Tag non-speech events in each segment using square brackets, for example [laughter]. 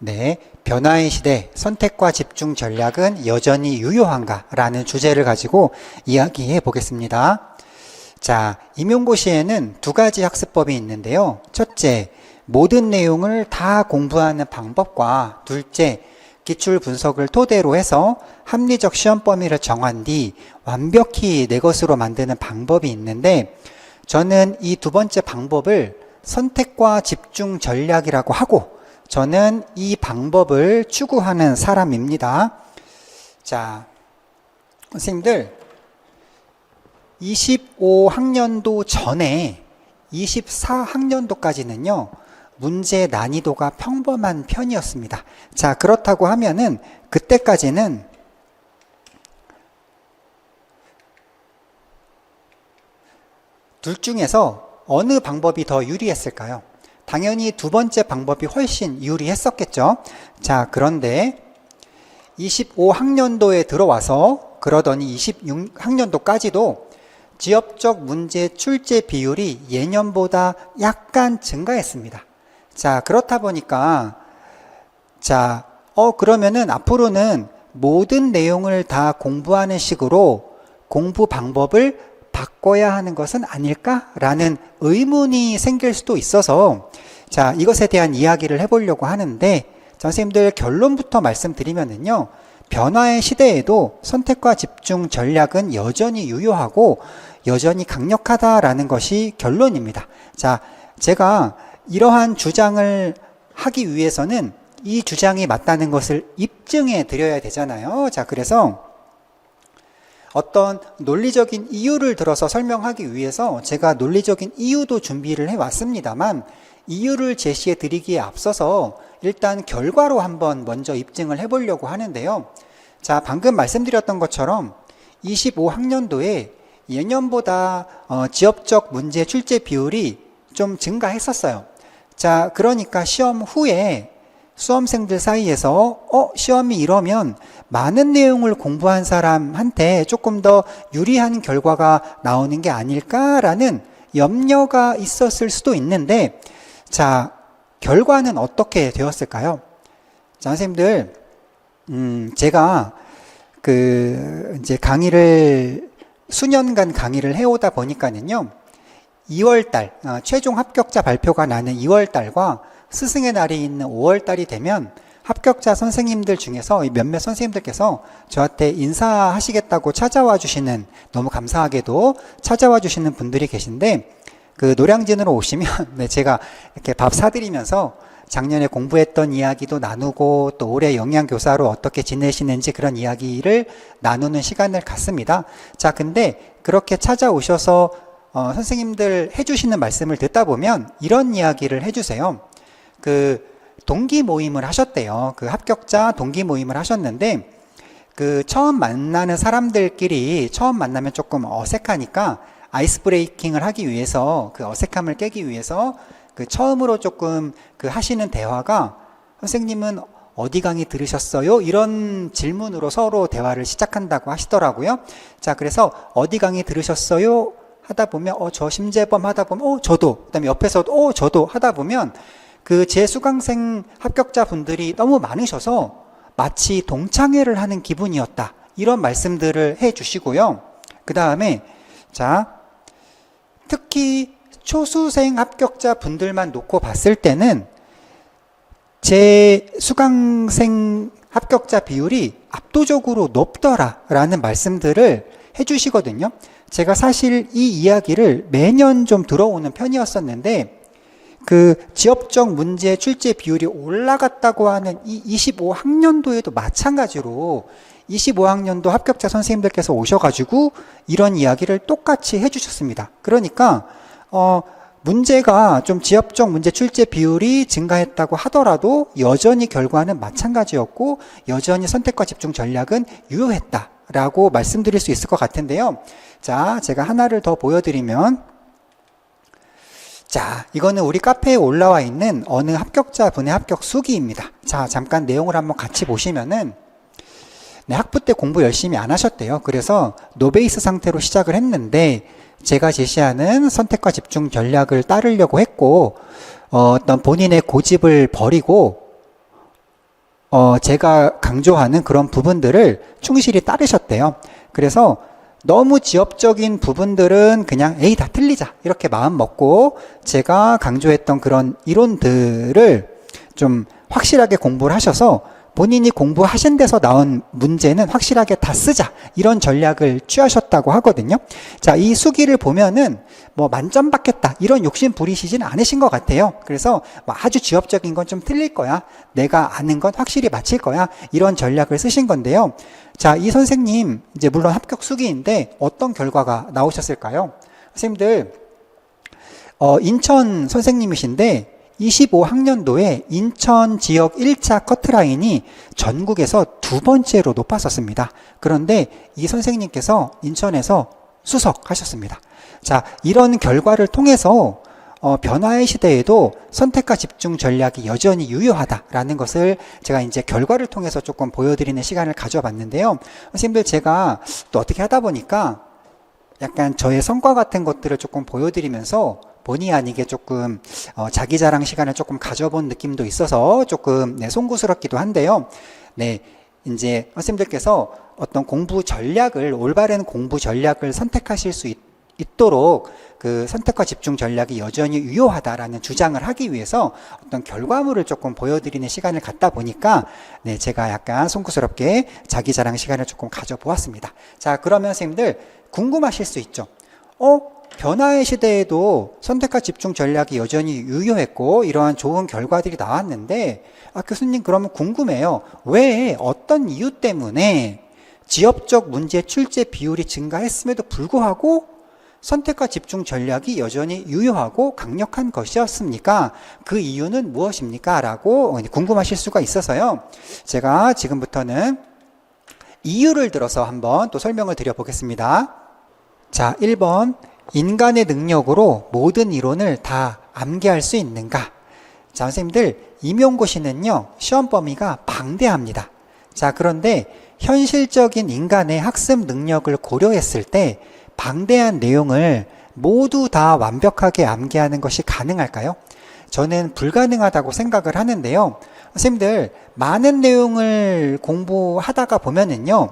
네, 변화의 시대 선택과 집중 전략은 여전히 유효한가라는 주제를 가지고 이야기해 보겠습니다. 자, 임용고시에는 두 가지 학습법이 있는데요. 첫째, 모든 내용을 다 공부하는 방법과 둘째, 기출 분석을 토대로 해서 합리적 시험 범위를 정한 뒤 완벽히 내 것으로 만드는 방법이 있는데 저는 이 두 번째 방법을 선택과 집중 전략이라고 하고 저는 이 방법을 추구하는 사람입니다. 자, 선생님들 25학년도 전에 24학년도까지는요, 문제 난이도가 평범한 편이었습니다. 자, 그렇다고 하면은, 그때까지는 둘 중에서 어느 방법이 더 유리했을까요? 당연히 두 번째 방법이 훨씬 유리했었겠죠. 자, 그런데 25학년도에 들어와서 그러더니 26학년도까지도 지역적 문제 출제 비율이 예년보다 약간 증가했습니다. 자, 그렇다 보니까 자, 어 그러면은 앞으로는 모든 내용을 다 공부하는 식으로 공부 방법을 바꿔야 하는 것은 아닐까라는 의문이 생길 수도 있어서 자, 이것에 대한 이야기를 해보려고 하는데 선생님들 결론부터 말씀드리면은요. 변화의 시대에도 선택과 집중 전략은 여전히 유효하고 여전히 강력하다라는 것이 결론입니다. 자, 제가 이러한 주장을 하기 위해서는 이 주장이 맞다는 것을 입증해 드려야 되잖아요. 자, 그래서 어떤 논리적인 이유를 들어서 설명하기 위해서 제가 논리적인 이유도 준비를 해 왔습니다만 이유를 제시해 드리기에 앞서서 일단 결과로 한번 먼저 입증을 해 보려고 하는데요. 자, 방금 말씀드렸던 것처럼 25학년도에 예년보다 어, 지역적 문제 출제 비율이 좀 증가했었어요. 자, 그러니까 시험 후에 수험생들 사이에서 어, 시험이 이러면 많은 내용을 공부한 사람한테 조금 더 유리한 결과가 나오는 게 아닐까라는 염려가 있었을 수도 있는데 자, 결과는 어떻게 되었을까요? 자, 선생님들, 음, 제가 그 이제 강의를 수년간 강의를 해오다 보니까는요, 2월달 어, 최종 합격자 발표가 나는 2월 달과 스승의 날이 있는 5월 달이 되면 합격자 선생님들 중에서 몇몇 선생님들께서 저한테 인사하시겠다고 찾아와 주시는 너무 감사하게도 찾아와 주시는 분들이 계신데 그 노량진으로 오시면 [laughs] 네, 제가 이렇게 밥 사드리면서 작년에 공부했던 이야기도 나누고 또 올해 영양교사로 어떻게 지내시는지 그런 이야기를 나누는 시간을 갖습니다. 자, 근데 그렇게 찾아오셔서 어, 선생님들 해주시는 말씀을 듣다 보면 이런 이야기를 해주세요. 그 동기 모임을 하셨대요. 그 합격자 동기 모임을 하셨는데 그 처음 만나는 사람들끼리 처음 만나면 조금 어색하니까 아이스 브레이킹을 하기 위해서 그 어색함을 깨기 위해서 그 처음으로 조금 그 하시는 대화가 선생님은 어디 강의 들으셨어요? 이런 질문으로 서로 대화를 시작한다고 하시더라고요. 자, 그래서 어디 강의 들으셨어요? 하다 보면 어 저 심재범 하다 보면 어 저도 그다음에 옆에서도 어 저도 하다 보면 그 제 수강생 합격자 분들이 너무 많으셔서 마치 동창회를 하는 기분이었다. 이런 말씀들을 해 주시고요. 그 다음에 자 특히 초수생 합격자 분들만 놓고 봤을 때는 제 수강생 합격자 비율이 압도적으로 높더라라는 말씀들을 해주시거든요. 제가 사실 이 이야기를 매년 좀 들어오는 편이었었는데 그 지역적 문제 출제 비율이 올라갔다고 하는 이 25학년도에도 마찬가지로 25학년도 합격자 선생님들께서 오셔가지고 이런 이야기를 똑같이 해주셨습니다. 그러니까 어 문제가 좀 지역적 문제 출제 비율이 증가했다고 하더라도 여전히 결과는 마찬가지였고 여전히 선택과 집중 전략은 유효했다 라고 말씀드릴 수 있을 것 같은데요. 자, 제가 하나를 더 보여드리면 자, 이거는 우리 카페에 올라와 있는 어느 합격자 분의 합격 수기입니다. 자, 잠깐 내용을 한번 같이 보시면은 네, 학부 때 공부 열심히 안 하셨대요. 그래서 노베이스 상태로 시작을 했는데 제가 제시하는 선택과 집중 전략을 따르려고 했고 어, 어떤 본인의 고집을 버리고 어, 제가 강조하는 그런 부분들을 충실히 따르셨대요. 그래서 너무 지엽적인 부분들은 그냥 에이 다 틀리자 이렇게 마음 먹고 제가 강조했던 그런 이론들을 좀 확실하게 공부를 하셔서 본인이 공부하신 데서 나온 문제는 확실하게 다 쓰자 이런 전략을 취하셨다고 하거든요. 자, 이 수기를 보면은 뭐 만점 받겠다 이런 욕심 부리시진 않으신 것 같아요. 그래서 뭐 아주 지엽적인 건 좀 틀릴 거야. 내가 아는 건 확실히 맞힐 거야. 이런 전략을 쓰신 건데요. 자, 이 선생님 이제 물론 합격 수기인데 어떤 결과가 나오셨을까요? 선생님들 어, 인천 선생님이신데 25학년도에 인천 지역 1차 커트라인이 전국에서 두 번째로 높았었습니다. 그런데 이 선생님께서 인천에서 수석하셨습니다. 자, 이런 결과를 통해서 어, 변화의 시대에도 선택과 집중 전략이 여전히 유효하다라는 것을 제가 이제 결과를 통해서 조금 보여드리는 시간을 가져봤는데요. 선생님들 제가 또 어떻게 하다 보니까 약간 저의 성과 같은 것들을 조금 보여드리면서 본의 아니게 조금 어, 자기 자랑 시간을 조금 가져본 느낌도 있어서 조금 네, 송구스럽기도 한데요. 네, 이제 선생님들께서 어떤 공부 전략을 올바른 공부 전략을 선택하실 수 있, 있도록 그 선택과 집중 전략이 여전히 유효하다라는 주장을 하기 위해서 어떤 결과물을 조금 보여드리는 시간을 갖다 보니까 네, 제가 약간 송구스럽게 자기 자랑 시간을 조금 가져보았습니다. 자, 그러면 선생님들 궁금하실 수 있죠. 어? 변화의 시대에도 선택과 집중 전략이 여전히 유효했고 이러한 좋은 결과들이 나왔는데 아, 교수님 그러면 궁금해요. 왜 어떤 이유 때문에 지역적 문제 출제 비율이 증가했음에도 불구하고 선택과 집중 전략이 여전히 유효하고 강력한 것이었습니까? 그 이유는 무엇입니까? 라고 궁금하실 수가 있어서요. 제가 지금부터는 이유를 들어서 한번 또 설명을 드려 보겠습니다. 자, 1번. 인간의 능력으로 모든 이론을 다 암기할 수 있는가? 자, 선생님들, 임용고시는요, 시험 범위가 방대합니다. 자, 그런데 현실적인 인간의 학습 능력을 고려했을 때 방대한 내용을 모두 다 완벽하게 암기하는 것이 가능할까요? 저는 불가능하다고 생각을 하는데요. 선생님들, 많은 내용을 공부하다가 보면은요,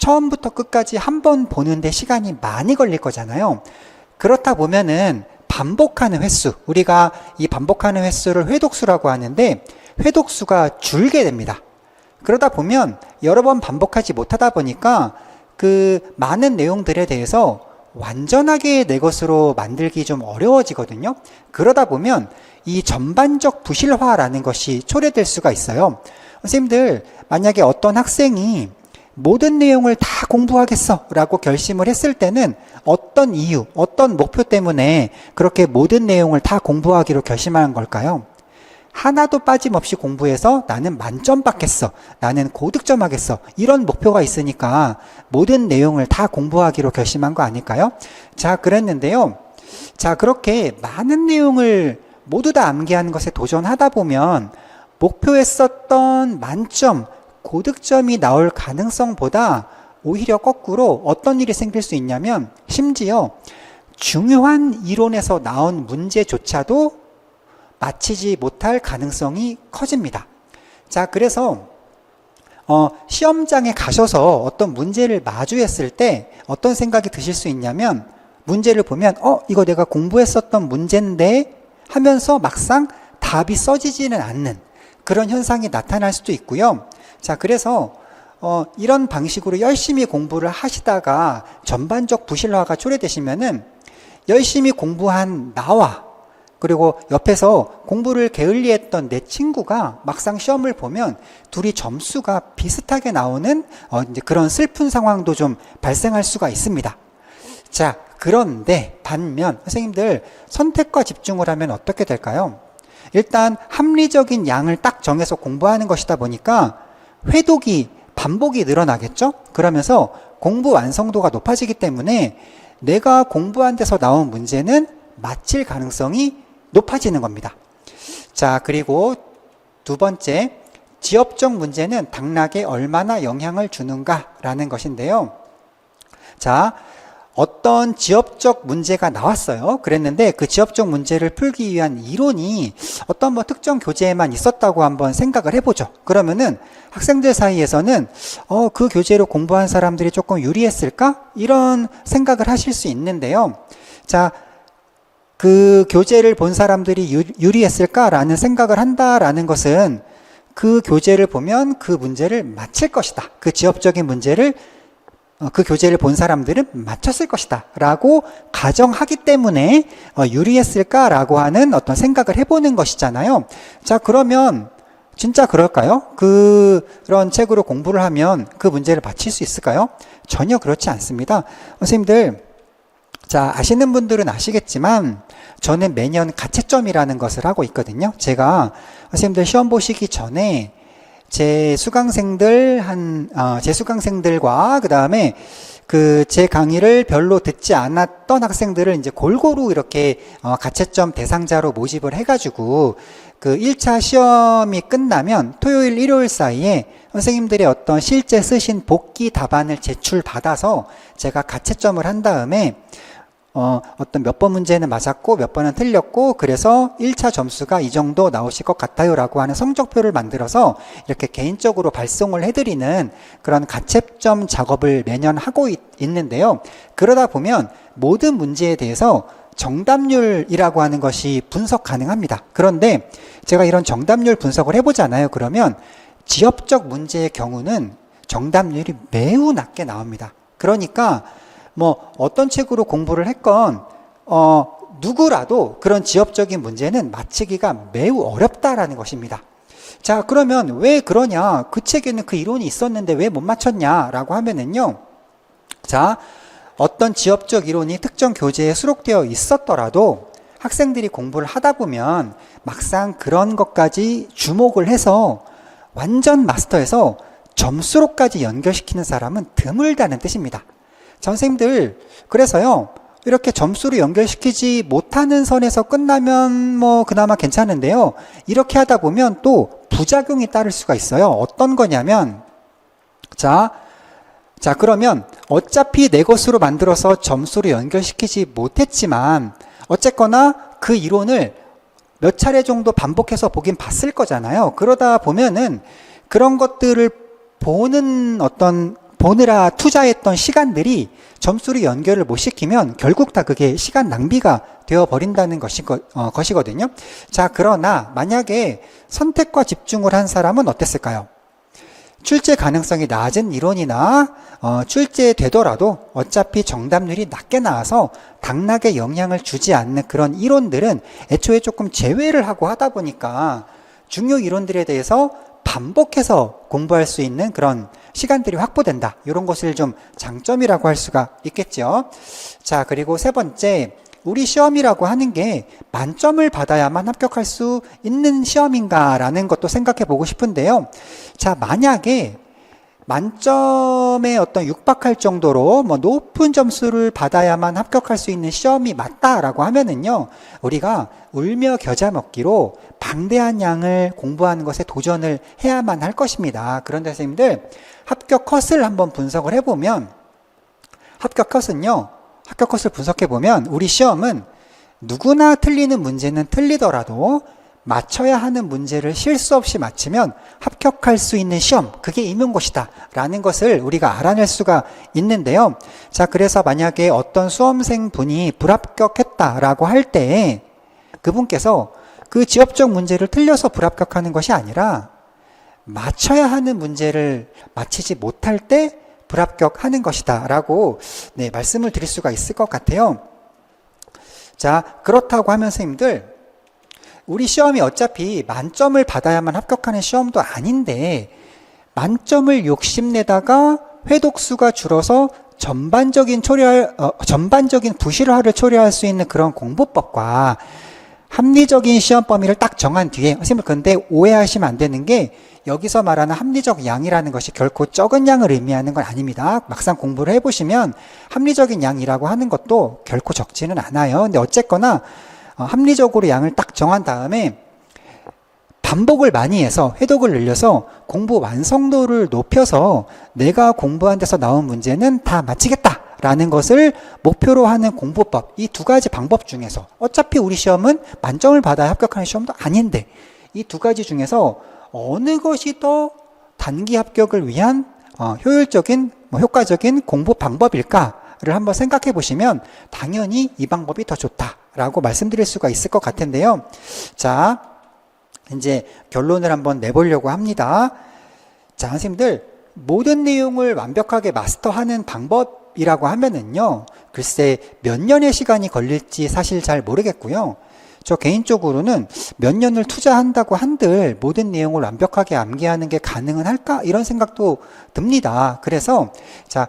처음부터 끝까지 한 번 보는데 시간이 많이 걸릴 거잖아요. 그렇다 보면은 반복하는 횟수, 우리가 이 반복하는 횟수를 회독수라고 하는데 회독수가 줄게 됩니다. 그러다 보면 여러 번 반복하지 못하다 보니까 그 많은 내용들에 대해서 완전하게 내 것으로 만들기 좀 어려워지거든요. 그러다 보면 이 전반적 부실화라는 것이 초래될 수가 있어요. 선생님들, 만약에 어떤 학생이 모든 내용을 다 공부하겠어 라고 결심을 했을 때는 어떤 이유, 어떤 목표 때문에 그렇게 모든 내용을 다 공부하기로 결심하는 걸까요? 하나도 빠짐없이 공부해서 나는 만점 받겠어. 나는 고득점 하겠어. 이런 목표가 있으니까 모든 내용을 다 공부하기로 결심한 거 아닐까요? 자, 그랬는데요. 자, 그렇게 많은 내용을 모두 다 암기하는 것에 도전하다 보면 목표했었던 만점, 고득점이 나올 가능성보다 오히려 거꾸로 어떤 일이 생길 수 있냐면 심지어 중요한 이론에서 나온 문제조차도 맞히지 못할 가능성이 커집니다. 자, 그래서 어, 시험장에 가셔서 어떤 문제를 마주했을 때 어떤 생각이 드실 수 있냐면 문제를 보면 어, 이거 내가 공부했었던 문제인데 하면서 막상 답이 써지지는 않는 그런 현상이 나타날 수도 있고요. 자, 그래서 어, 이런 방식으로 열심히 공부를 하시다가 전반적 부실화가 초래되시면은 열심히 공부한 나와 그리고 옆에서 공부를 게을리했던 내 친구가 막상 시험을 보면 둘이 점수가 비슷하게 나오는 어, 이제 그런 슬픈 상황도 좀 발생할 수가 있습니다. 자, 그런데 반면 선생님들 선택과 집중을 하면 어떻게 될까요? 일단 합리적인 양을 딱 정해서 공부하는 것이다 보니까 회독이 반복이 늘어나겠죠? 그러면서 공부 완성도가 높아지기 때문에 내가 공부한 데서 나온 문제는 맞힐 가능성이 높아지는 겁니다. 자, 그리고 두 번째, 지역적 문제는 당락에 얼마나 영향을 주는가라는 것인데요. 자, 어떤 지역적 문제가 나왔어요. 그랬는데 그 지역적 문제를 풀기 위한 이론이 어떤 뭐 특정 교재에만 있었다고 한번 생각을 해보죠. 그러면은 학생들 사이에서는 어, 그 교재로 공부한 사람들이 조금 유리했을까? 이런 생각을 하실 수 있는데요. 자, 그 교재를 본 사람들이 유, 유리했을까라는 생각을 한다라는 것은 그 교재를 보면 그 문제를 맞힐 것이다. 그 지역적인 문제를 어, 그 교재를 본 사람들은 맞췄을 것이다. 라고 가정하기 때문에 어, 유리했을까라고 하는 어떤 생각을 해보는 것이잖아요. 자, 그러면 진짜 그럴까요? 그, 그런 책으로 공부를 하면 그 문제를 맞힐 수 있을까요? 전혀 그렇지 않습니다. 선생님들, 자, 아시는 분들은 아시겠지만 저는 매년 가채점이라는 것을 하고 있거든요. 제가 선생님들 시험 보시기 전에 제 수강생들 한, 어, 제 수강생들과 그 다음에 그 제 강의를 별로 듣지 않았던 학생들을 이제 골고루 이렇게 어, 가채점 대상자로 모집을 해가지고 그 1차 시험이 끝나면 토요일, 일요일 사이에 선생님들의 어떤 실제 쓰신 복귀 답안을 제출받아서 제가 가채점을 한 다음에 어, 어떤 몇 번 문제는 맞았고 몇 번은 틀렸고 그래서 1차 점수가 이 정도 나오실 것 같아요 라고 하는 성적표를 만들어서 이렇게 개인적으로 발송을 해드리는 그런 가채점 작업을 매년 하고 있, 있는데요. 그러다 보면 모든 문제에 대해서 정답률이라고 하는 것이 분석 가능합니다. 그런데 제가 이런 정답률 분석을 해보잖아요. 그러면 지역적 문제의 경우는 정답률이 매우 낮게 나옵니다. 그러니까 뭐 어떤 책으로 공부를 했건 어 누구라도 그런 지역적인 문제는 맞히기가 매우 어렵다라는 것입니다. 자, 그러면 왜 그러냐? 그 책에는 그 이론이 있었는데 왜 못 맞췄냐라고 하면은요. 자, 어떤 지역적 이론이 특정 교재에 수록되어 있었더라도 학생들이 공부를 하다 보면 막상 그런 것까지 주목을 해서 완전 마스터해서 점수로까지 연결시키는 사람은 드물다는 뜻입니다. 선생님들, 그래서요, 이렇게 점수로 연결시키지 못하는 선에서 끝나면 뭐 그나마 괜찮은데요. 이렇게 하다 보면 또 부작용이 따를 수가 있어요. 어떤 거냐면, 자, 자, 그러면 어차피 내 것으로 만들어서 점수로 연결시키지 못했지만, 어쨌거나 그 이론을 몇 차례 정도 반복해서 보긴 봤을 거잖아요. 그러다 보면은 그런 것들을 보는 어떤 보느라 투자했던 시간들이 점수를 연결을 못 시키면 결국 다 그게 시간 낭비가 되어 버린다는 것이, 어, 것이거든요. 자, 그러나 만약에 선택과 집중을 한 사람은 어땠을까요? 출제 가능성이 낮은 이론이나 어, 출제되더라도 어차피 정답률이 낮게 나와서 당락에 영향을 주지 않는 그런 이론들은 애초에 조금 제외를 하고 하다 보니까 중요 이론들에 대해서 반복해서 공부할 수 있는 그런 시간들이 확보된다. 이런 것을 좀 장점이라고 할 수가 있겠죠. 자, 그리고 세 번째, 우리 시험이라고 하는 게 만점을 받아야만 합격할 수 있는 시험인가라는 것도 생각해 보고 싶은데요. 자, 만약에 만점에 어떤 육박할 정도로 뭐 높은 점수를 받아야만 합격할 수 있는 시험이 맞다라고 하면은요, 우리가 울며 겨자 먹기로 방대한 양을 공부하는 것에 도전을 해야만 할 것입니다. 그런데 선생님들, 합격 컷을 한번 분석을 해보면, 합격 컷은요, 합격 컷을 분석해 보면 우리 시험은 누구나 틀리는 문제는 틀리더라도 맞춰야 하는 문제를 실수 없이 맞히면 합격할 수 있는 시험, 그게 임용고시다. 라는 것을 우리가 알아낼 수가 있는데요. 자, 그래서 만약에 어떤 수험생 분이 불합격했다라고 할 때 그분께서 그 지역적 문제를 틀려서 불합격하는 것이 아니라 맞춰야 하는 문제를 맞히지 못할 때 불합격하는 것이다. 라고 네, 말씀을 드릴 수가 있을 것 같아요. 자, 그렇다고 하면 선생님들, 우리 시험이 어차피 만점을 받아야만 합격하는 시험도 아닌데, 만점을 욕심내다가 회독수가 줄어서 전반적인 처리할, 어, 전반적인 부실화를 처리할 수 있는 그런 공부법과 합리적인 시험 범위를 딱 정한 뒤에, 선생님, 그런데 오해하시면 안 되는 게, 여기서 말하는 합리적 양이라는 것이 결코 적은 양을 의미하는 건 아닙니다. 막상 공부를 해보시면 합리적인 양이라고 하는 것도 결코 적지는 않아요. 근데 어쨌거나 어, 합리적으로 양을 딱 정한 다음에 반복을 많이 해서 회독을 늘려서 공부 완성도를 높여서 내가 공부한 데서 나온 문제는 다 마치겠다. 라는 것을 목표로 하는 공부법, 이 두 가지 방법 중에서 어차피 우리 시험은 만점을 받아야 합격하는 시험도 아닌데 이 두 가지 중에서 어느 것이 더 단기 합격을 위한 어, 효율적인, 뭐 효과적인 공부 방법일까를 한번 생각해 보시면 당연히 이 방법이 더 좋다라고 말씀드릴 수가 있을 것 같은데요. 자, 이제 결론을 한번 내보려고 합니다. 자, 선생님들, 모든 내용을 완벽하게 마스터하는 방법 이라고 하면은요, 글쎄 몇 년의 시간이 걸릴지 사실 잘 모르겠고요. 저 개인적으로는 몇 년을 투자한다고 한들 모든 내용을 완벽하게 암기하는 게 가능은 할까? 이런 생각도 듭니다. 그래서, 자,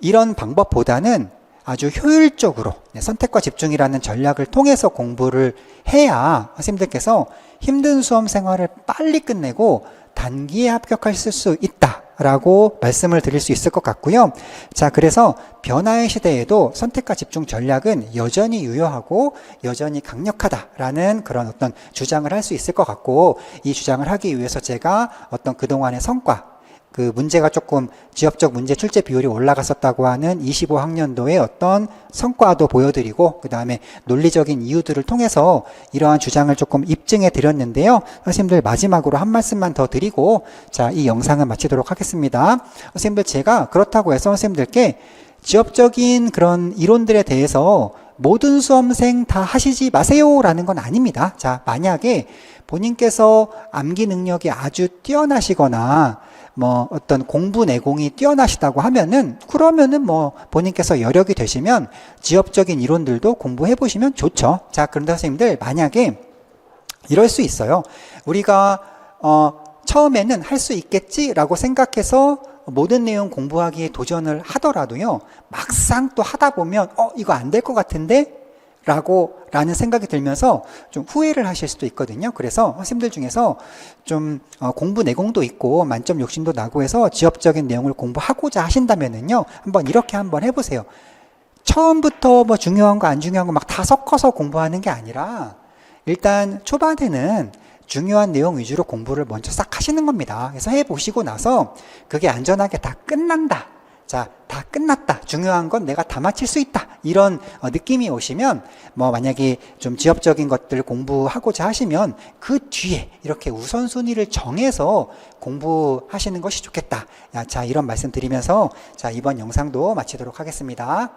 이런 방법보다는 아주 효율적으로 네, 선택과 집중이라는 전략을 통해서 공부를 해야 선생님들께서 힘든 수험 생활을 빨리 끝내고 단기에 합격하실 수 있다 라고 말씀을 드릴 수 있을 것 같고요. 자, 그래서 변화의 시대에도 선택과 집중 전략은 여전히 유효하고 여전히 강력하다라는 그런 어떤 주장을 할 수 있을 것 같고 이 주장을 하기 위해서 제가 어떤 그동안의 성과 그 문제가 조금 지역적 문제 출제 비율이 올라갔었다고 하는 25학년도의 어떤 성과도 보여드리고 그 다음에 논리적인 이유들을 통해서 이러한 주장을 조금 입증해 드렸는데요. 선생님들 마지막으로 한 말씀만 더 드리고 자 이 영상을 마치도록 하겠습니다. 선생님들 제가 그렇다고 해서 선생님들께 지역적인 그런 이론들에 대해서 모든 수험생 다 하시지 마세요라는 건 아닙니다. 자 만약에 본인께서 암기 능력이 아주 뛰어나시거나 뭐 어떤 공부 내공이 뛰어나시다고 하면은 그러면은 뭐 본인께서 여력이 되시면 지역적인 이론들도 공부해 보시면 좋죠. 자, 그런데 선생님들 만약에 이럴 수 있어요. 우리가 어 처음에는 할 수 있겠지라고 생각해서 모든 내용 공부하기에 도전을 하더라도요. 막상 또 하다 보면 어 이거 안 될 것 같은데 라고 라는 생각이 들면서 좀 후회를 하실 수도 있거든요. 그래서 선생님들 중에서 좀 어, 공부 내공도 있고 만점 욕심도 나고 해서 지역적인 내용을 공부하고자 하신다면은요. 한번 이렇게 한번 해보세요. 처음부터 뭐 중요한 거 안 중요한 거 막 다 섞어서 공부하는 게 아니라 일단 초반에는 중요한 내용 위주로 공부를 먼저 싹 하시는 겁니다. 그래서 해보시고 나서 그게 안전하게 다 끝난다. 자, 다 끝났다. 중요한 건 내가 다 마칠 수 있다. 이런 어, 느낌이 오시면 뭐 만약에 좀 지역적인 것들 공부하고자 하시면 그 뒤에 이렇게 우선순위를 정해서 공부하시는 것이 좋겠다. 야, 자, 이런 말씀 드리면서 자, 이번 영상도 마치도록 하겠습니다.